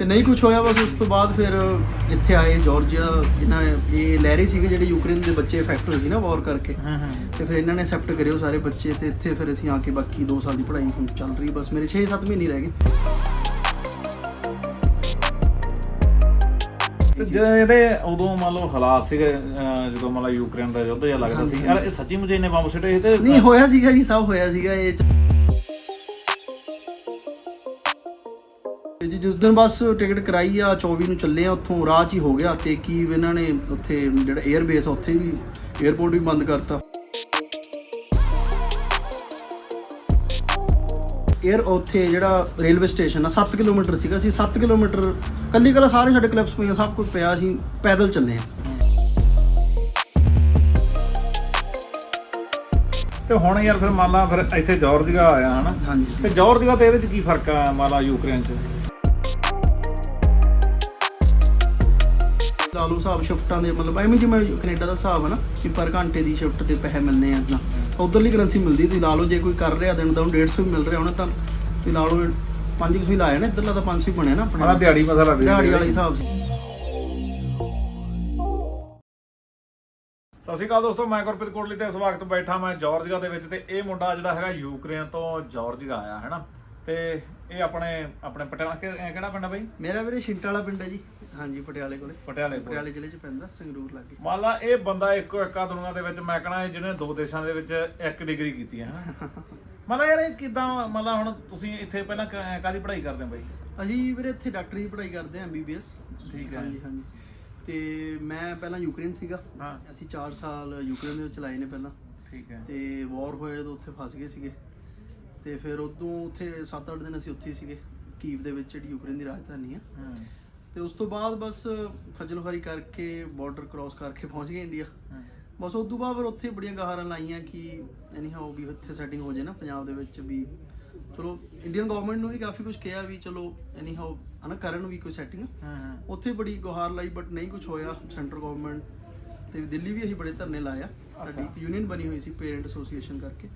ਤੇ ਨਹੀਂ ਕੁਝ ਹੋਇਆ ਬਸ ਉਸ ਤੋਂ ਬਾਅਦ ਫਿਰ ਇੱਥੇ ਆਏ ਜਾਰਜੀਆ ਜਿਨ੍ਹਾਂ ਇਹ ਲਹਿਰੇ ਸੀਗੇ ਜਿਹੜੇ ਯੂਕਰੇਨ ਦੇ ਬੱਚੇ ਇਫੈਕਟ ਹੋਏ ਸੀ ਨਾ ਵਾਰ ਕਰਕੇ। ਹਾਂ ਹਾਂ। ਤੇ ਫਿਰ ਇਹਨਾਂ ਨੇ ਐਕਸੈਪਟ ਕਰਿਓ ਸਾਰੇ ਬੱਚੇ ਤੇ ਇੱਥੇ ਫਿਰ ਅਸੀਂ ਆ ਕੇ ਬਾਕੀ 2 ਸਾਲ ਦੀ ਪੜ੍ਹਾਈ ਹੁਣ ਚੱਲ ਰਹੀ ਬਸ ਮੇਰੇ 6-7 ਮਹੀਨੇ ਰਹਿ ਗਏ। ਤੇ ਜਿਹੜੇ ਉਦੋਂ ਮੰਨ ਲਓ ਹਾਲਾਤ ਸੀਗੇ ਜਦੋਂ ਮੰਨ ਲਓ ਯੂਕਰੇਨ ਦਾ ਯੁੱਧ ਜਿਹਾ ਲੱਗਦਾ ਸੀ ਯਾਰ ਇਹ ਸੱਚੀ ਮੁਝੇ ਨੇ ਬੰਬ ਸਿੱਟੇ ਤੇ ਨਹੀਂ ਹੋਇਆ ਸੀਗਾ ਜੀ ਸਭ ਹੋਇਆ ਸੀਗਾ ਇਹ ਜੀ ਜਿਸ ਦਿਨ ਬਸ ਟਿਕਟ ਕਰਾਈ ਆ 24 ਨੂੰ ਚੱਲੇ ਆ ਉੱਥੋਂ ਰਾਹ 'ਚ ਹੀ ਹੋ ਗਿਆ ਤੇ ਕੀ ਇਹਨਾਂ ਨੇ ਉੱਥੇ ਜਿਹੜਾ 에ਅਰ ਬੇਸ ਆ ਉੱਥੇ ਵੀ 에ਅਰਪੋਰਟ ਵੀ ਬੰਦ ਕਰਤਾ। 에ਅਰ ਉੱਥੇ ਜਿਹੜਾ ਰੇਲਵੇ ਸਟੇਸ਼ਨ ਆ 7 ਕਿਲੋਮੀਟਰ ਸੀਗਾ ਸੀ 7 ਕਿਲੋਮੀਟਰ ਕੱਲੀ ਕੱਲਾ ਸਾਰੇ ਸਾਡੇ ਕਲਿੱਪਸ ਪਈਆਂ ਸਭ ਕੁਝ ਪਿਆ ਸੀ ਪੈਦਲ ਚੱਲੇ ਆ। ਤੇ ਹੁਣ ਯਾਰ ਫਿਰ ਮੰਨ ਲਾ ਫਿਰ ਇੱਥੇ ਜਾਰਜੀਆ ਆਇਆ ਹਨਾ? ਹਾਂਜੀ। ਤੇ ਜਾਰਜੀਆ ਤੇ ਇਹਦੇ ਵਿੱਚ ਕੀ ਫ਼ਰਕ ਆ ਮੰਨ ਯੂਕਰੇਨ ਚ? ਲਾ ਲਓ ਹਿਸਾਬ ਸ਼ਿਫਟਾਂ ਦੇ ਮਤਲਬ ਐਵੇਂ ਜਿਵੇਂ ਕੈਨੇਡਾ ਦਾ ਹਿਸਾਬ ਹੈ ਨਾ ਕਿ ਪਰ ਘੰਟੇ ਦੀ ਸ਼ਿਫਟ ਤੇ ਪੈਸੇ ਮਿਲਨੇ ਆ ਨਾ ਉਧਰਲੀ ਕਰੰਸੀ ਮਿਲਦੀ ਤੁਸੀਂ ਲਾ ਲਓ ਜੇ ਕੋਈ ਕਰ ਰਿਹਾ ਦਿਨ ਦਾ ਉਹਨੂੰ 150 ਵੀ ਮਿਲ ਰਿਹਾ ਹੋਣਾ ਤਾਂ ਤੁਸੀਂ ਲਾ ਲਓ 500 ਹੀ ਲਾਇਆ ਨਾ ਇੱਧਰਲਾ ਤਾਂ 500 ਹੀ ਬਣਿਆ ਨਾ ਆਪਣੇ ਦਿਹਾੜੀ ਮਸਲਾ ਦੇ ਦਿਹਾੜੀ ਵਾਲਾ ਹਿਸਾਬ ਸੀ। ਸਤਿ ਸ਼੍ਰੀ ਅਕਾਲ ਦੋਸਤੋ ਮੈਂ ਗੁਰਪ੍ਰੀਤ ਕੋਟਲੀ ਤੇ ਇਸ ਵਕਤ ਬੈਠਾ ਮੈਂ ਜਾਰਜੀਆ ਦੇ ਵਿੱਚ ਤੇ ਇਹ ਮੁੰਡਾ ਜਿਹੜਾ ਹੈਗਾ ਯੂਕਰੇਨ ਤੋਂ ਜਾਰਜੀਆ ਆਇਆ ਹੈਨਾ ਤੇ ਇਹ ਆਪਣੇ ਆਪਣੇ ਪਟਿਆਲਾ ਕਿ- ਕਿਹੜਾ ਪਿੰਡ ਆ ਬਈ? ਮੇਰਾ ਵੀਰੇ ਛਿੰਟਾ ਵਾਲਾ ਪਿੰਡ ਹੈ ਜੀ। ਹਾਂਜੀ ਪਟਿਆਲੇ ਕੋਲੇ। ਪਟਿਆਲੇ ਕੋਲ। ਪਟਿਆਲੇ ਜ਼ਿਲ੍ਹੇ 'ਚ ਪੈਂਦਾ ਸੰਗਰੂਰ ਲਾਗੇ। ਮੰਨ ਲਾ ਇਹ ਬੰਦਾ ਇੱਕੋ ਇੱਕਾ ਦੁਨੀਆ ਦੇ ਵਿੱਚ ਮੈਂ ਕਹਣਾ ਜਿਹਨੇ ਦੋ ਦੇਸ਼ਾਂ ਦੇ ਵਿੱਚ ਇੱਕ ਡਿਗਰੀ ਕੀਤੀ ਹੈ ਹਨਾ? ਮੰਨ ਲਾ ਯਾਰ ਇਹ ਕਿਦਾਂ ਮੰਨ ਲਾ ਹੁਣ ਤੁਸੀਂ ਇੱਥੇ ਪਹਿਲਾਂ ਕ- ਕਾਹਦੀ ਪੜ੍ਹਾਈ ਕਰਦੇ ਹੋ ਬਈ? ਅਸੀਂ ਵੀਰੇ ਇੱਥੇ ਡਾਕਟਰੀ ਦੀ ਪੜ੍ਹਾਈ ਕਰਦੇ ਹਾਂ ਐਮਬੀਬੀਐਸ ਠੀਕ ਹੈ। ਹਾਂਜੀ ਹਾਂਜੀ। ਤੇ ਮੈਂ ਪਹਿਲਾਂ ਯੂਕਰੇਨ ਸੀਗਾ। ਹਾਂ। ਅਸੀਂ 4 ਸਾਲ ਯੂਕਰੇਨ ਦੇ ਵਿੱਚ ਲਾਏ ਨੇ ਪਹਿਲਾਂ। ਠੀਕ ਹੈ। ਤੇ ਵਾਰ ਹੋਇਆ ਜਦੋਂ ਉੱਥੇ ਫਸ ਗਏ ਸੀਗੇ। ਤੇ ਫਿਰ ਉਦੋਂ ਉੱਥੇ 7-8 ਦਿਨ ਅਸੀਂ ਉੱਥੇ ਹੀ ਸੀਗੇ ਕੀਵ ਦੇ ਵਿੱਚ ਜਿਹੜੀ ਯੂਕਰੇਨ ਦੀ ਰਾਜਧਾਨੀ ਆ। ਹਾਂ। ਤੇ ਉਸ ਤੋਂ ਬਾਅਦ ਬਸ ਖੱਜਲ ਖੁਆਰੀ ਕਰਕੇ ਬਾਰਡਰ ਕ੍ਰਾਸ ਕਰਕੇ ਪਹੁੰਚ ਗਏ ਇੰਡੀਆ ਬਸ ਉਸ ਤੋਂ ਬਾਅਦ ਫਿਰ ਉੱਥੇ ਬੜੀਆਂ ਗਹਾਰਾਂ ਲਾਈਆਂ ਕਿ ਐਨੀ ਹਾਓ ਵੀ ਉੱਥੇ ਸੈਟਿੰਗ ਹੋ ਜਾਏ ਨਾ ਪੰਜਾਬ ਦੇ ਵਿੱਚ ਵੀ। ਚਲੋ ਇੰਡੀਅਨ ਗਵਰਨਮੈਂਟ ਨੂੰ ਵੀ ਕਾਫੀ ਕੁਝ ਕਿਹਾ ਵੀ ਚਲੋ ਐਨੀ ਹਾਓ ਹਨਾ ਕਰਨ ਵੀ ਕੋਈ ਸੈਟਿੰਗ ਹਾਂ ਹਾਂ। ਉੱਥੇ ਬੜੀ ਗੁਹਾਰ ਲਾਈ ਬਟ ਨਹੀਂ ਕੁਝ ਹੋਇਆ ਸੈਂਟਰ ਗਵਰਨਮੈਂਟ ਤੇ ਦਿੱਲੀ ਵੀ ਅਸੀਂ ਬੜੇ ਧਰਨੇ ਲਾਇਆ ਸਾਡੀ ਇੱਕ ਯੂਨੀਅਨ ਬਣੀ ਹੋਈ ਸੀ ਪੇਰੈਂਟ ਐਸੋਸੀਏਸ਼ਨ ਕਰਕੇ।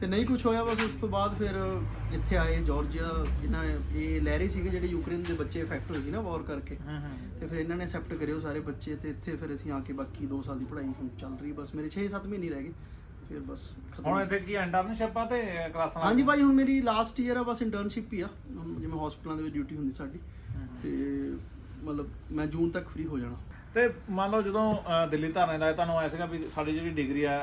ਤੇ ਨਹੀਂ ਕੁਝ ਹੋਇਆ ਬਸ ਉਸ ਤੋਂ ਬਾਅਦ ਫਿਰ ਇੱਥੇ ਆਏ ਜਾਰਜੀਆ ਜਿਨ੍ਹਾਂ ਇਹ ਲਹਿਰੇ ਸੀਗੇ ਜਿਹੜੇ ਯੂਕਰੇਨ ਦੇ ਬੱਚੇ ਇਫੈਕਟ ਹੋਏ ਸੀ ਨਾ ਵਾਰ ਕਰਕੇ। ਤੇ ਫਿਰ ਇਹਨਾਂ ਨੇ ਐਕਸੈਪਟ ਕਰਿਓ ਸਾਰੇ ਬੱਚੇ ਤੇ ਇੱਥੇ ਫਿਰ ਅਸੀਂ ਆ ਕੇ ਬਾਕੀ 2 ਸਾਲ ਦੀ ਪੜ੍ਹਾਈ ਹੁਣ ਚੱਲ ਰਹੀ ਬਸ ਮੇਰੇ 6-7 ਮਹੀਨੇ ਰਹਿ ਗਏ। ਫਿਰ ਬਸ ਖਤਮ ਹੁਣ ਇੱਥੇ ਕੀ ਇੰਟਰਨਸ਼ਿਪ ਆ ਤੇ ਕਲਾਸਾਂ ਹਾਂਜੀ ਭਾਈ ਹੁਣ ਮੇਰੀ ਲਾਸਟ ਈਅਰ ਆ ਬਸ ਇੰਟਰਨਸ਼ਿਪ ਹੀ ਆ। ਜਿਵੇਂ ਹਸਪੀਟਲਾਂ ਦੇ ਵਿੱਚ ਡਿਊਟੀ ਹੁੰਦੀ ਸਾਡੀ। ਤੇ ਮਤਲਬ ਮੈਂ ਜੂਨ ਤੱਕ ਫ੍ਰੀ ਹੋ ਜਾਣਾ। ਤੇ ਮੰਨ ਲਓ ਜਦੋਂ ਦਿੱਲੀ ਧਰਨੇ ਲਾਏ ਤੁਹਾਨੂੰ ਐ ਸੀਗਾ ਵੀ ਸਾਡੀ ਜਿਹੜੀ ਡਿਗਰੀ ਆ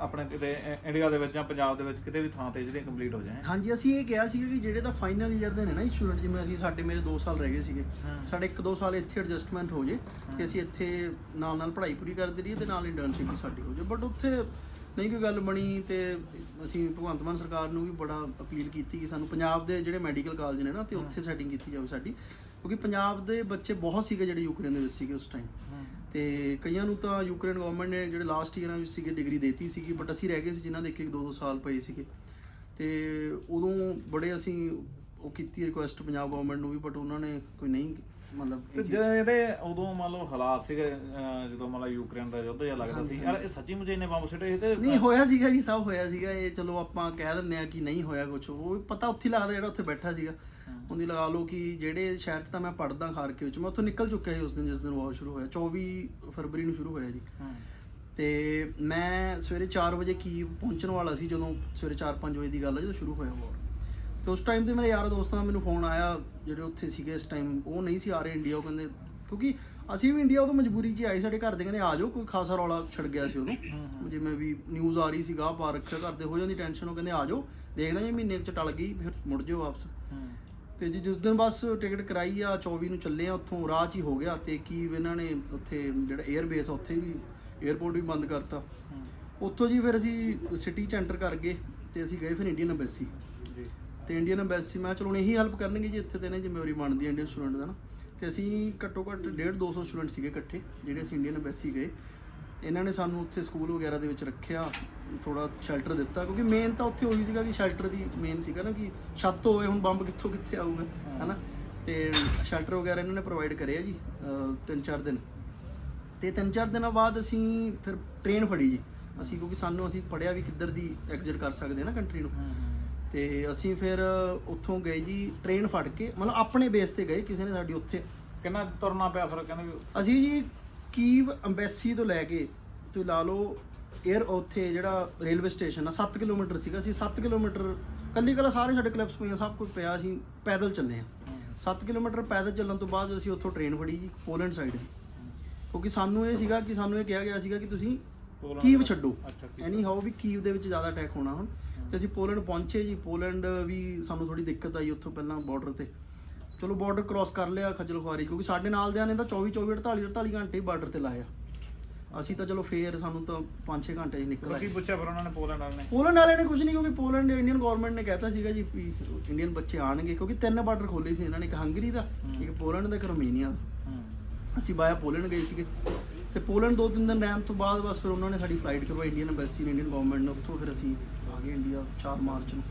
ਆਪਣੇ ਕਿਤੇ ਇੰਡੀਆ ਦੇ ਵਿੱਚ ਜਾਂ ਪੰਜਾਬ ਦੇ ਵਿੱਚ ਕਿਤੇ ਵੀ ਥਾਂ ਤੇ ਜਿਹੜੀ ਕੰਪਲੀਟ ਹੋ ਜਾਏ ਹਾਂਜੀ ਅਸੀਂ ਇਹ ਕਿਹਾ ਸੀਗਾ ਕਿ ਜਿਹੜੇ ਤਾਂ ਫਾਈਨਲ ਈਅਰ ਦੇ ਨੇ ਨਾ ਸਟੂਡੈਂਟ ਜਿਵੇਂ ਅਸੀਂ ਸਾਡੇ ਮੇਰੇ 2 ਸਾਲ ਰਹਿ ਗਏ ਸੀਗੇ। ਸਾਡੇ 1-2 ਸਾਲ ਇੱਥੇ ਐਡਜਸਟਮੈਂਟ ਹੋ ਜੇ ਤੇ ਅਸੀਂ ਇੱਥੇ ਨਾਲ ਨਾਲ ਪੜ੍ਹਾਈ ਪੂਰੀ ਕਰਦੇ ਰਹੀਏ ਤੇ ਨਾਲ ਇੰਟਰਨਸ਼ਿਪ ਵੀ ਸਾਡੀ ਹੋ ਜੇ। ਬਟ ਉੱਥੇ ਨਹੀਂ ਕੋਈ ਗੱਲ ਬਣੀ ਤੇ ਅਸੀਂ ਭਗਵੰਤ ਮਾਨ ਸਰਕਾਰ ਨੂੰ ਵੀ ਬੜਾ ਅਪੀਲ ਕੀਤੀ ਕਿ ਸਾਨੂੰ ਪੰਜਾਬ ਦੇ ਜਿਹੜੇ ਮੈਡੀਕਲ ਕਾਲਜ ਨੇ ਨਾ ਤੇ ਉੱਥੇ ਸੈਟਿੰਗ ਕੀਤੀ ਜਾਵੇ ਸਾਡੀ। ਕਿਉਂਕਿ ਪੰਜਾਬ ਦੇ ਬੱਚੇ ਬਹੁਤ ਸੀਗੇ ਜਿਹੜੇ ਯੂਕਰੇਨ ਦੇ ਵਿੱਚ ਸੀਗੇ ਉਸ ਟਾਈਮ ਤੇ ਕਈਆਂ ਨੂੰ ਤਾਂ ਯੂਕਰੇਨ ਗਵਰਨਮੈਂਟ ਨੇ ਜਿਹੜੇ ਲਾਸਟ ਈਅਰਾਂ ਵਿੱਚ ਸੀਗੇ ਡਿਗਰੀ ਦੇਤੀ ਸੀਗੀ ਬਟ ਅਸੀਂ ਰਹਿ ਗਏ ਸੀ ਜਿਨ੍ਹਾਂ ਦੇ ਇੱਕ ਇੱਕ ਦੋ ਦੋ ਸਾਲ ਪਏ ਸੀਗੇ। ਤੇ ਉਦੋਂ ਬੜੇ ਅਸੀਂ ਉਹ ਕੀਤੀ ਰਿਕੁਐਸਟ ਪੰਜਾਬ ਗਵਰਨਮੈਂਟ ਨੂੰ ਵੀ ਬਟ ਉਹਨਾਂ ਨੇ ਕੋਈ ਨਹੀਂ ਮਤਲਬ ਤੇ ਇਹ ਚੀਜ਼- ਜਿਹੜੇ ਉਦੋਂ ਮੰਨ ਲਓ ਹਾਲਾਤ ਸੀਗੇ ਅਹ, ਜਦੋਂ ਮੰਨ ਲਓ ਯੂਕਰੇਨ ਦਾ ਯੁੱਧ ਜਿਹਾ ਲੱਗਦਾ ਸੀ। ਯਾਰ ਇਹ ਸੱਚੀ ਮੁਝੇ ਨੇ ਬੰਬ ਸਿੱਟੇ ਸੀ ਤੇ ਨਹੀਂ ਹੋਇਆ ਸੀਗਾ ਜੀ ਸਭ ਹੋਇਆ ਸੀਗਾ। ਇਹ ਚਲੋ ਆਪਾਂ ਕਹਿ ਦਿੰਨੇ ਆ ਕਿ ਨਹੀਂ ਹੋਇਆ ਕੁਝ ਉਹ ਪਤਾ ਉੱਥੇ ਹੀ ਲੱਗਦਾ ਜਿਹੜਾ ਉੱਥੇ ਬੈਠਾ ਸੀਗਾ। ਉਹਦੀ ਲਗਾ ਲਓ ਕਿ ਜਿਹੜੇ ਸ਼ਹਿਰ 'ਚ ਤਾਂ ਮੈਂ ਪੜਦਾ ਖਾਰਕੇ ਵਿੱਚ ਮੈਂ ਉੱਥੋਂ ਨਿਕਲ ਚੁੱਕਿਆ ਸੀ ਉਸ ਦਿਨ ਜਿਸ ਦਿਨ ਵਾਰ ਸ਼ੁਰੂ ਹੋਇਆ। 24 ਫਰਵਰੀ ਨੂੰ ਸ਼ੁਰੂ ਹੋਇਆ ਜੀ। ਹਾਂ। ਤੇ ਮੈਂ ਸਵੇਰੇ 4 ਵਜੇ ਕੀ ਪਹੁੰਚਣ ਵਾਲਾ ਸੀ ਜਦੋਂ ਸਵੇਰੇ 4-5 ਵਜੇ ਦੀ ਗੱਲ ਹੈ ਜਦੋਂ ਸ਼ੁਰੂ ਹੋਇਆ ਵਾਰ ਤੇ ਉਸ ਟਾਈਮ ਤੇ ਮੇਰੇ ਯਾਰ ਦੋਸਤਾਂ ਦਾ ਮੈਨੂੰ ਫੋਨ ਆਇਆ ਜਿਹੜੇ ਉੱਥੇ ਸੀਗੇ ਇਸ ਟਾਈਮ ਉਹ ਨਹੀਂ ਸੀ ਆ ਰਹੇ ਇੰਡੀਆ ਉਹ ਕਹਿੰਦੇ ਕਿਉਂਕਿ ਅਸੀਂ ਵੀ ਇੰਡੀਆ ਉਦੋਂ ਮਜਬੂਰੀ 'ਚ ਆਏ ਸਾਡੇ ਘਰ ਦੇ ਕਹਿੰਦੇ ਆ ਜਾਓ ਕੋਈ ਖਾਸਾ ਰੌਲਾ ਛੜ ਗਿਆ ਸੀ ਉਦੋਂ ਜਿਵੇਂ ਵੀ ਨਿਊਜ਼ ਆ ਰਹੀ ਸੀ ਗਾਹ ਪਾ ਰੱਖਿਆ ਘਰ ਦੇ ਹੋ ਜਾਂਦੀ ਟੈਨਸ਼ਨ ਉਹ ਕਹਿੰਦੇ ਆ ਜਾਓ ਦੇਖਦੇ ਜੇ ਮਹੀਨੇ 'ਚ ਟਲ ਗਈ ਫਿਰ ਮੁੜ ਜਾਓ ਵਾਪਸ। ਤੇ ਜੀ ਜਿਸ ਦਿਨ ਬਸ ਟਿਕਟ ਕਰਾਈ ਆ 24 ਨੂੰ ਚੱਲੇ ਆ ਉੱਥੋਂ ਰਾਹ 'ਚ ਹੀ ਹੋ ਗਿਆ ਤੇ ਕੀ ਇਹਨਾਂ ਨੇ ਉੱਥੇ ਜਿਹੜਾ 에ਅਰ ਬੇਸ ਉੱਥੇ ਵੀ 에ਅਰਪੋਰਟ ਵੀ ਬੰਦ ਕਰਤਾ। ਉੱਥੋਂ ਜੀ ਫਿਰ ਅਸੀਂ ਸਿਟੀ ਚ ਐਂਟਰ ਕਰ ਗਏ ਤੇ ਅਸੀਂ ਗਏ ਫਿਰ ਇੰਡੀਅਨ ਐਮਬੈਸੀ ਤੇ ਇੰਡੀਅਨ ਐਮਬੈਸੀ ਮੈਂ ਚਲੋ ਇਹੀ ਹੈਲਪ ਕਰਨਗੇ ਜੀ ਇੱਥੇ ਤੇ ਨੇ ਜ਼ਿੰਮੇਵਾਰੀ ਬਣਦੀ ਹੈ ਇੰਡੀਅਨ ਸਟੂਡੈਂਟ ਦਾ ਨਾ। ਤੇ ਅਸੀਂ ਘੱਟੋ ਘੱਟ 1.5 200 ਸਟੂਡੈਂਟ ਸੀਗੇ ਇਕੱਠੇ ਜਿਹੜੇ ਅਸੀਂ ਇੰਡੀਅਨ ਐਮਬੈਸੀ ਗਏ। ਇਹਨਾਂ ਨੇ ਸਾਨੂੰ ਉੱਥੇ ਸਕੂਲ ਵਗੈਰਾ ਦੇ ਵਿੱਚ ਰੱਖਿਆ ਥੋੜਾ ਸ਼ੈਲਟਰ ਦਿੱਤਾ ਕਿਉਂਕਿ ਮੇਨ ਤਾਂ ਉੱਥੇ ਉਹੀ ਸੀਗਾ ਕਿ ਸ਼ੈਲਟਰ ਦੀ ਮੇਨ ਸੀਗਾ ਨਾ ਕਿ ਛੱਤ ਹੋਵੇ ਹੁਣ ਬੰਬ ਕਿੱਥੋਂ ਕਿੱਥੇ ਆਊਗਾ ਹਨਾ? ਤੇ ਸ਼ੈਲਟਰ ਵਗੈਰਾ ਇਹਨਾਂ ਨੇ ਪ੍ਰੋਵਾਈਡ ਕਰਿਆ ਜੀ ਅਹ ਤਿੰਨ ਚਾਰ ਦਿਨ। ਤੇ ਤਿੰਨ ਚਾਰ ਦਿਨਾਂ ਬਾਅਦ ਅਸੀਂ ਫਿਰ ਟ੍ਰੇਨ ਫੜੀ ਜੀ। ਅਸੀਂ ਕਿਉਂਕਿ ਸਾਨੂੰ ਅਸੀਂ ਪੜਿਆ ਵੀ ਕਿੱਧਰ ਦੀ ਐਗਜ਼ਿਟ ਕਰ ਸਕਦੇ ਹਾਂ ਨਾ ਕੰਟਰੀ ਨੂੰ। ਤੇ ਅਸੀਂ ਫਿਰ ਉੱਥੋਂ ਗਏ ਜੀ ਟ੍ਰੇਨ ਫੜ ਕੇ ਮਤਲਬ ਆਪਣੇ ਬੇਸ ਤੇ ਗਏ ਕਿਸੇ ਨੇ ਸਾਡੀ ਉੱਥੇ। ਕਿੰਨਾ ਤੁਰਨਾ ਪਿਆ ਫਿਰ ਕਹਿੰਦੇ ਵੀ ਅਸੀਂ ਜੀ ਕੀਵ ਅੰਬੈਸੀ ਤੋਂ ਲੈ ਕੇ ਤੁਸੀਂ ਲਾ ਲਓ 에ਅਰ ਉੱਥੇ ਜਿਹੜਾ ਰੇਲਵੇ ਸਟੇਸ਼ਨ ਆ 7 ਕਿਲੋਮੀਟਰ ਸੀਗਾ ਅਸੀਂ 7 ਕਿਲੋਮੀਟਰ ਕੱਲੀ ਕੱਲਾ ਸਾਰੇ ਸਾਡੇ ਕਲਿੱਪਸ ਪਈਆਂ ਸਭ ਕੁਝ ਪਿਆ ਅਸੀਂ ਪੈਦਲ ਚੱਲੇ ਆ 7 ਕਿਲੋਮੀਟਰ ਪੈਦਲ ਚੱਲਣ ਤੋਂ ਬਾਅਦ ਅਸੀਂ ਉੱਥੋਂ ਟ੍ਰੇਨ ਫੜੀ ਜੀ ਪੋਲੈਂਡ ਸਾਈਡ ਦੀ। ਕਿਉਂਕਿ ਸਾਨੂੰ ਇਹ ਸੀਗਾ ਕਿ ਸਾਨੂੰ ਇਹ ਕਿਹਾ ਗਿਆ ਸੀਗਾ ਕਿ ਤੁਸੀਂ ਕੀਵ ਛੱਡੋ। ਐਨੀ ਹਾਓ ਵੀ ਕੀਵ ਦੇ ਵਿੱਚ ਜ਼ਿਆਦਾ ਅਟੈਕ ਹੋਣਾ ਹੁਣ। ਤੇ ਅਸੀਂ ਪੋਲੈਂਡ ਪਹੁੰਚੇ ਜੀ। ਪੋਲੈਂਡ ਵੀ ਸਾਨੂੰ ਥੋੜੀ ਦਿੱਕਤ ਆਈ ਉੱਥੋਂ ਪਹਿਲਾਂ ਬਾਰਡਰ ਤੇ। ਚਲੋ ਬਾਰਡਰ ਕ੍ਰਾਸ ਕਰ ਲਿਆ ਖੱਜਲ ਖੁਆਰੀ ਕਿਉਂਕਿ ਸਾਡੇ ਨਾਲ ਦਿਆਂ ਨੇ ਤਾਂ 24 24 48 48 ਘੰਟੇ ਬਾਰਡਰ ਤੇ ਲਾਇਆ। ਅਸੀਂ ਤਾਂ ਚਲੋ ਫੇਰ ਸਾਨੂੰ ਤਾਂ 5-6 ਘੰਟੇ 'ਚ ਨਿਕਲ ਆਏ ਕੀ ਪੁੱਛਿਆ ਫਿਰ ਉਹਨਾਂ ਨੇ ਪੋਲੈਂਡ ਵਾਲੇ ਨੇ? ਪੋਲੈਂਡ ਵਾਲਿਆਂ ਨੇ ਕੁਝ ਨਹੀਂ ਕਿਉਂਕਿ ਪੋਲੈਂਡ ਇੰਡੀਅਨ ਗਵਰਨਮੈਂਟ ਨੇ ਕਹਿਤਾ ਸੀਗਾ ਜੀ ਇੰਡੀਅਨ ਬੱਚੇ ਆਣਗੇ ਕਿਉਂਕਿ ਤਿੰਨ ਬਾਰਡਰ ਖੋਲੇ ਸੀ ਇਹਨਾਂ ਨੇ ਇੱਕ ਹੰਗਰੀ ਦਾ ਇੱਕ ਪੋਲੈਂਡ ਦਾ ਇੱਕ ਰੋਮੇਨੀਆ ਦਾ। ਹੂੰ। ਅਸੀਂ ਬਾਇਆ ਪੋਲੈਂਡ ਗਏ ਸੀਗੇ। ਤੇ ਪੋਲੈਂਡ ਦੋ ਤਿੰਨ ਦਿਨ ਰਹਿਣ ਤੋਂ ਬਾਅਦ ਬਸ ਫਿਰ ਉਹਨਾਂ ਨੇ ਸਾਡੀ ਫਲਾਈਟ ਕਰਵਾਈ ਇੰਡੀਅਨ ਐਮਬੈਸੀ ਨੇ ਇੰਡੀਅਨ ਗਵਰਨਮੈਂਟ ਨੇ ਉੱਥੋਂ ਫਿਰ ਅਸੀਂ ਆ ਗਏ ਇੰਡੀਆ 4 ਮਾਰਚ ਨੂੰ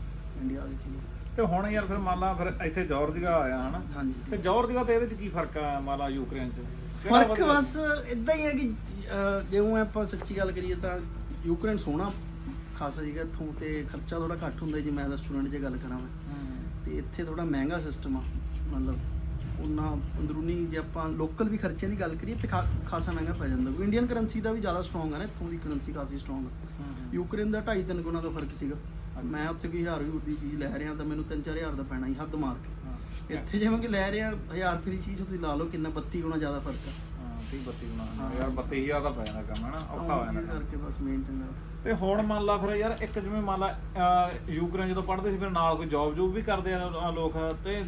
ਇੰਡੀਆ ਆ ਗਏ ਸੀਗੇ। ਤੇ ਹੁਣ ਯਾਰ ਫਿਰ ਮੰਨ ਲਾ ਫਿਰ ਇੱਥੇ ਜਾਰਜੀਆ ਆਇਆ ਹਨਾ ਹਾਂਜੀ। ਤੇ ਜਾਰਜੀਆ ਤੇ ਇਹਦੇ ਚ ਕੀ ਫ਼ਰਕ ਆ ਮੰਨ ਲਾ ਯੂਕਰੇਨ ਚ? ਫ਼ਰਕ? ਬਸ ਇਦਾਂ ਹੀ ਹੈ ਕਿ ਜਿਉਂ ਆਪਾਂ ਸੱਚੀ ਗੱਲ ਕਰੀਏ ਤਾਂ ਯੂਕਰੇਨ ਸੋਹਣਾ ਖਾਸਾ ਸੀਗਾ ਇੱਥੋਂ ਤੇ ਖਰਚਾ ਥੋੜਾ ਘੱਟ ਹੁੰਦਾ ਜੀ ਮੈਂ ਰੈਸਟੋਰੈਂਟ 'ਚ ਗੱਲ ਕਰਾਂ ਮੈਂ। ਤੇ ਇੱਥੇ ਥੋੜਾ ਮਹਿੰਗਾ ਸਿਸਟਮ ਆ ਮਤਲਬ ਉਹਨਾਂ ਅੰਦਰੂਨੀ ਜੇ ਆਪਾਂ ਲੋਕਲ ਵੀ ਖਰਚਿਆਂ ਦੀ ਗੱਲ ਕਰੀਏ ਤੇ ਖਾ- ਖਾਸਾ ਮਹਿੰਗਾ ਪੈ ਜਾਂਦਾ। ਕਿਉਂਕਿ ਇੰਡੀਅਨ ਕਰੰਸੀ ਦਾ ਵੀ ਜ਼ਿਆਦਾ ਸਟਰੋਂਗ ਹੈ ਨਾ ਇੱਥੋਂ ਦੀ ਕਰੰਸੀ ਕਾਫੀ ਸਟਰੋਂਗ ਆ। ਹੂੰ ਯੂਕਰੇਨ ਦਾ 2.5 ਤਿੰਨ ਗੁਣਾ ਦਾ ਫ਼ਰਕ ਸੀਗਾ। ਮੈਂ ਉੱਥੇ ਕੋਈ ਹਜ਼ਾਰ ਵੀ ਦੀ ਚੀਜ਼ ਲੈ ਰਿਹਾ ਤਾਂ ਮੈਨੂੰ 3-4000 ਦਾ ਪੈਣਾ ਹੀ ਹੱਦ ਮਾਰ ਕੇ। ਇੱਥੇ ਜਿਵੇਂ ਕਿ ਲੈ ਰਿਹਾ 1000 ਰੁਪਏ ਦੀ ਚੀਜ਼ ਤੁਸੀਂ ਲਾ ਲਓ ਕਿੰਨਾ 32 ਗੁਣਾ ਜ਼ਿਆਦਾ ਫ਼ਰਕ ਆ। ਹਾਂ 30 32 ਬਣਾ ਯਾਰ 32000 ਦਾ ਪੈ ਜਾਂਦਾ ਕੰਮ ਹੈ ਨਾ ਔਖਾ ਹੋ ਜਾਂਦਾ ਕਰਕੇ ਬਸ ਮੇਨ ਚੰਗਾ ਤੇ ਹੁਣ ਮੰਨ ਲਾ ਫਿਰ ਯਾਰ ਇੱਕ ਜਿਵੇਂ ਮੰਨ ਲਾ ਯੂਕਰੇਨ ਜਦੋਂ ਪੜ੍ਹਦੇ ਸੀ ਫਿਰ ਨਾਲ ਕੋਈ ਜੌਬ ਜੂਬ ਵੀ ਕਰਦੇ ਆ ਲੋਕ। ਤੇ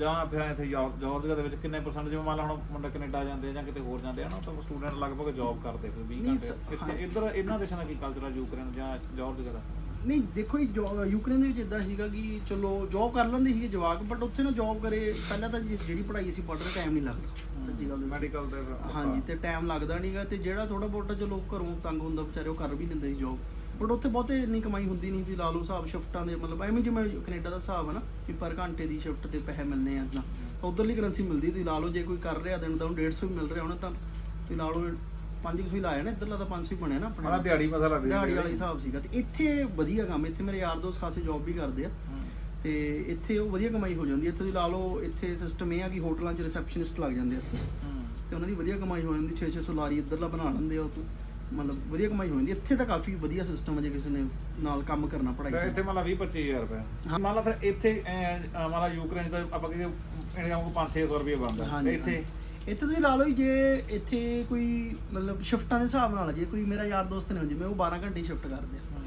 ਜਾਂ ਫਿਰ ਇੱਥੇ ਜਾਰਜੀਆ ਦੇ ਵਿੱਚ ਕਿੰਨੇ ਪਰਸੈਂਟ ਜਿਵੇਂ ਮੰਨ ਲਾ ਹੁਣ ਮੁੰਡਾ ਕੈਨੇਡਾ ਜਾਂਦੇ ਆ ਜਾਂ ਕਿਤੇ ਹੋਰ ਜਾਂਦੇ ਆ ਨਾ ਤਾਂ ਸਟੂਡੈਂਟ ਲਗਭਗ ਜੌਬ ਕਰਦੇ ਫਿਰ 20 ਨਹੀਂ, ਘੰਟੇ। ਇੱਧਰ ਇਹਨਾਂ ਦੇਸ਼ਾਂ ਦਾ ਕੀ ਕਲਚਰ ਆ ਯੂਕਰੇਨ ਜਾਂ ਜਾਰਜੀਆ ਦਾ? ਨਹੀਂ ਦੇਖੋ ਜੀ ਜੋ- ਯੂਕਰੇਨ ਦੇ ਵਿੱਚ ਇਦਾਂ ਸੀਗਾ ਕਿ ਚਲੋ ਜੌਬ ਕਰ ਲੈਂਦੇ ਸੀਗੇ ਜਵਾਕ ਬਟ ਉੱਥੇ ਨਾ ਜੌਬ ਕਰੇ ਪਹਿਲਾਂ ਤਾਂ ਜੀ- ਜਿਹੜੀ ਪੜ੍ਹਾਈ ਅਸੀਂ ਪੜ੍ਹ ਰਹੇ ਟਾਈਮ ਨਹੀਂ ਲੱਗਦਾ। ਸੱਚੀ ਗੱਲ ਦੱਸਾਂ। ਮੈਡੀਕਲ ਦੇ। ਹਾਂਜੀ ਤੇ ਟਾਈਮ ਲੱਗਦਾ ਨਹੀਂਗਾ ਤੇ ਜਿਹੜਾ ਥੋੜਾ ਬਹੁਤਾ ਚਲੋ ਘਰੋਂ ਤੰਗ ਹੁੰਦਾ ਵਿਚਾਰੇ ਉਹ ਕਰ ਵੀ ਲੈਂਦੇ ਸੀ ਜੌਬ ਬਟ ਉੱਥੇ ਬਹੁਤੇ ਇੰਨੀ ਕਮਾਈ ਹੁੰਦੀ ਨਹੀਂ ਸੀ ਲਾ ਲਓ ਹਿਸਾਬ ਸ਼ਿਫਟਾਂ ਦੇ ਮਤਲਬ ਐਵੇਂ ਜਿਵੇਂ ਕੈਨੇਡਾ ਦਾ ਹਿਸਾਬ ਹੈ ਨਾ ਕਿ ਪਰ ਘੰਟੇ ਦੀ ਸ਼ਿਫਟ ਤੇ ਪੈਸੇ ਮਿਲਨੇ ਆ ਇਦਾਂ ਉਧਰਲੀ ਕਰੰਸੀ ਮਿਲਦੀ ਤੁਸੀਂ ਲਾ ਲਓ ਜੇ ਕੋਈ ਕਰ ਰਿਹਾ ਦਿਨ ਦਾ ਉਹਨੂੰ 150 ਵੀ ਮਿਲ ਰਿਹਾ ਹੋਣਾ ਤਾਂ ਤੁਸੀਂ ਲਾ ਲਓ 500 ਹੀ ਲਾਇਆ ਨਾ ਇੱਧਰਲਾ ਤਾਂ 500 ਹੀ ਬਣਿਆ ਨਾ ਆਪਣੇ। ਦਿਹਾੜੀ ਮਸਾ ਲੱਗਦੀ ਦਿਹਾੜੀ ਵਾਲਾ ਹਿਸਾਬ ਸੀਗਾ। ਤੇ ਇੱਥੇ ਵਧੀਆ ਕੰਮ ਇੱਥੇ ਮੇਰੇ ਯਾਰ ਦੋਸਤ ਖਾਸੇ ਜੌਬ ਵੀ ਕਰਦੇ ਆ। ਤੇ ਇੱਥੇ ਉਹ ਵਧੀਆ ਕਮਾਈ ਹੋ ਜਾਂਦੀ ਹੈ ਇੱਥੇ ਤੁਸੀਂ ਲਾ ਲਓ ਇੱਥੇ ਸਿਸਟਮ ਇਹ ਆ ਕਿ ਹੋਟਲਾਂ 'ਚ ਰਿਸੈਪਸ਼ਨਿਸਟ ਲੱਗ ਜਾਂਦੇ ਆ ਇੱਥੇ। ਤੇ ਉਹਨਾਂ ਦੀ ਵਧੀਆ ਕਮਾਈ ਹੋ ਜਾਂਦੀ 6-600 ਲਾਰੀ ਇੱਧਰਲਾ ਬਣਾ ਲੈਂਦੇ ਆ ਉਹ ਤੋਂ। ਮਤਲਬ ਵਧੀਆ ਕਮਾਈ ਹੋ ਜਾਂਦੀ ਇੱਥੇ ਤਾਂ ਕਾਫੀ ਵਧੀਆ ਸਿਸਟਮ ਹੈ ਜੇ ਕਿਸੇ ਨੇ ਨਾਲ ਕੰਮ ਕਰਨਾ ਪੜਾਈ ਤੇ। ਇੱਥੇ ਮੰਨ ਲਾ 20 25000 ਰੁਪਏ। ਮੰਨ ਲਾ ਫਿਰ ਇੱਥੇ ਲਾ ਯੂਕਰੇਨ ਦਾ ਆਪਾਂ ਕਹਿੰਦੇ ਇੰਡੀਆ ਨੂੰ 5-600 ਰੁਪਏ ਬਣਦਾ। ਇੱਥੇ ਇੱਥੇ ਤੁਸੀਂ ਲਾ ਲਓ ਜੀ, ਇੱਥੇ ਕੋਈ ਮਤਲਬ ਸ਼ਿਫਟਾਂ ਦੇ ਹਿਸਾਬ ਨਾਲ ਜੇ ਕੋਈ ਮੇਰਾ ਯਾਰ ਦੋਸਤ ਨੇ ਜਿਵੇਂ ਉਹ 12 ਘੰਟੇ ਸ਼ਿਫਟ ਕਰਦੇ ਆ।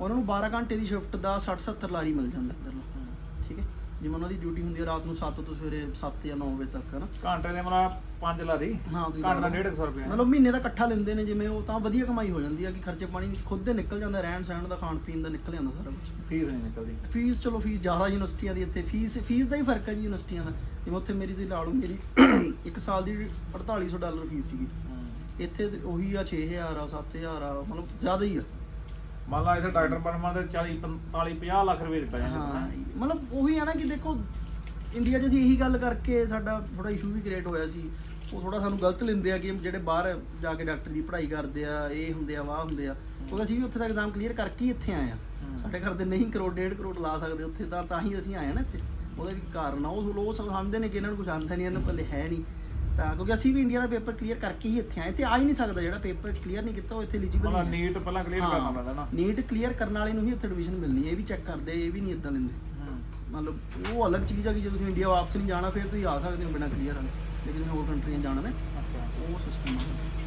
ਉਹਨਾਂ ਨੂੰ 12 ਘੰਟੇ ਦੀ ਸ਼ਿਫਟ ਦਾ 60-70 ਲਾਰੀ ਮਿਲ ਜਾਂਦਾ ਇੱਧਰ। ਠੀਕ ਹੈ? ਜਿਵੇਂ ਉਹਨਾਂ ਦੀ ਡਿਊਟੀ ਹੁੰਦੀ ਹੈ ਰਾਤ ਨੂੰ 7 ਤੋਂ ਸਵੇਰੇ 7 ਜਾਂ 9 ਵਜੇ ਤੱਕ ਹੈ ਨਾ ਘੰਟੇ ਦੇ ਮਤਲਬ 5 ਲਾ ਦੀ ਹਾਂ ਤੁਸੀਂ ਘੰਟੇ ਦਾ ਲਾ ਲਓ। 150 ਰੁਪਏ। ਮਤਲਬ ਮਹੀਨੇ ਦਾ ਇਕੱਠਾ ਲੈਂਦੇ ਨੇ ਜਿਵੇਂ ਉਹ ਤਾਂ ਵਧੀਆ ਕਮਾਈ ਹੋ ਜਾਂਦੀ ਆ ਕਿ ਖਰਚੇ ਪਾਣੀ ਖੁਦ ਦੇ ਨਿਕਲ ਜਾਂਦਾ ਰਹਿਣ ਸਹਿਣ ਦਾ ਖਾਣ ਪੀਣ ਦਾ ਨਿਕਲ ਜਾਂਦਾ ਸਾਰਾ ਕੁਝ ਫੀਸ ਨਹੀਂ ਨਿਕਲਦੀ। ਫੀਸ ਚਲੋ ਫੀਸ ਜ਼ਿਆਦਾ ਯੂਨੀਵਰਸਿਟੀਆਂ ਦੀ ਇੱਥੇ ਫੀਸ ਫੀਸ ਦਾ ਹੀ ਫ਼ਰਕ ਹੈ ਜੀ ਯੂਨੀਵਰਸਿਟੀਆਂ ਦਾ। ਜਿਵੇਂ ਉੱਥੇ ਮੇਰੀ ਤੁਸੀਂ ਲਾ ਲਓ ਮੇਰੀ ਇੱਕ ਸਾਲ ਦੀ 4800 ਡਾਲਰ ਫੀਸ ਸੀਗੀ। ਇੱਥੇ ਤੇ ਉਹੀ ਆ 6000 ਆ 7000 ਆ ਮਤਲਬ ਜ਼ਿਆਦਾ ਹੀ ਆ। ਮੰਨ ਲਾ ਇੱਥੇ ਡਾਕਟਰ ਬਣਨ ਦੇ 40 45 50 ਲੱਖ ਰੁਪਏ ਪੈ ਜਾਂਦੇ ਹਾਂ ਮਤਲਬ ਉਹੀ ਆ ਨਾ ਕਿ ਦੇਖੋ ਇੰਡੀਆ 'ਚ ਅਸੀਂ ਇਹੀ ਗੱਲ ਕਰਕੇ ਸਾਡਾ ਥੋੜਾ ਇਸ਼ੂ ਵੀ ਕ੍ਰੀਏਟ ਹੋਇਆ ਸੀ। ਉਹ ਥੋੜਾ ਸਾਨੂੰ ਗਲਤ ਲੈਂਦੇ ਆ ਕਿ ਜਿਹੜੇ ਬਾਹਰ ਜਾ ਕੇ ਡਾਕਟਰ ਦੀ ਪੜ੍ਹਾਈ ਕਰਦੇ ਆ ਇਹ ਹੁੰਦੇ ਆ ਵਾਹ ਹੁੰਦੇ ਆ। ਕਿਉਂਕਿ ਅਸੀਂ ਵੀ ਉੱਥੇ ਦਾ ਐਗਜ਼ਾਮ ਕਲੀਅਰ ਕਰਕੇ ਹੀ ਇੱਥੇ ਆਏ ਆ। ਸਾਡੇ ਘਰ ਦੇ ਨਹੀਂ ਕਰੋੜ ਡੇਢ ਕਰੋੜ ਲਾ ਸਕਦੇ ਉੱਥੇ ਤਾਂ ਤਾਂ ਹੀ ਅਸੀਂ ਆਏ ਆ ਨਾ ਇੱਥੇ। ਉਹਦਾ ਵੀ ਕਾਰਨ ਆ? ਉਹ ਲੋਕ ਸਮਝਦੇ ਨੇ ਕਿ ਇਹਨਾਂ ਨੂੰ ਕੁਝ ਆਉਂਦਾ ਨਹੀਂ ਇਹਨਾਂ ਪੱਲੇ ਹੈ ਨਹੀਂ। ਤਾਂ ਕਿਉਂਕਿ ਅਸੀਂ ਵੀ ਇੰਡੀਆ ਦਾ ਪੇਪਰ ਕਲੀਅਰ ਕਰਕੇ ਹੀ ਇੱਥੇ ਆਏ। ਤੇ ਆ ਹੀ ਨਹੀਂ ਸਕਦਾ ਜਿਹੜਾ ਪੇਪਰ ਕਲੀਅਰ ਨਹੀਂ ਕੀਤਾ ਉਹ ਇੱਥੇ ਐਲੀਜੀਬਲ ਨਹੀਂ ਨੀਟ ਪਹਿਲਾਂ ਕਲੀਅਰ ਕਰਨਾ ਪੈਂਦਾ ਨਾ। ਨੀਟ ਕਲੀਅਰ ਕਰਨ ਵਾਲੇ ਨੂੰ ਹੀ ਇੱਥੇ ਐਡਮਿਸ਼ਨ ਮਿਲਣੀ ਹੈ। ਇਹ ਵੀ ਚੈੱਕ ਕਰਦੇ ਇਹ ਵੀ ਨਹੀਂ ਇਦਾਂ ਲੈਂਦੇ ਮਤਲਬ ਉਹ ਅਲੱਗ ਚੀਜ਼ ਆ ਕਿ ਜੇ ਤੁਸੀਂ ਇੰਡੀਆ ਵਾਪਸ ਨਹੀਂ ਜਾਣਾ ਫਿਰ ਤੁਸੀਂ ਆ ਸਕਦੇ ਹੋ ਬਿਨਾਂ ਕਲੀਅਰ ਵਾਲੇ। ਜੇ ਕਿਸੇ ਹੋਰ ਕੰਟਰੀਆਂ ਜਾਣਾ ਨੇ ਅੱਛਾ। ਉਹ ਸਿਸਟਮ ਆ।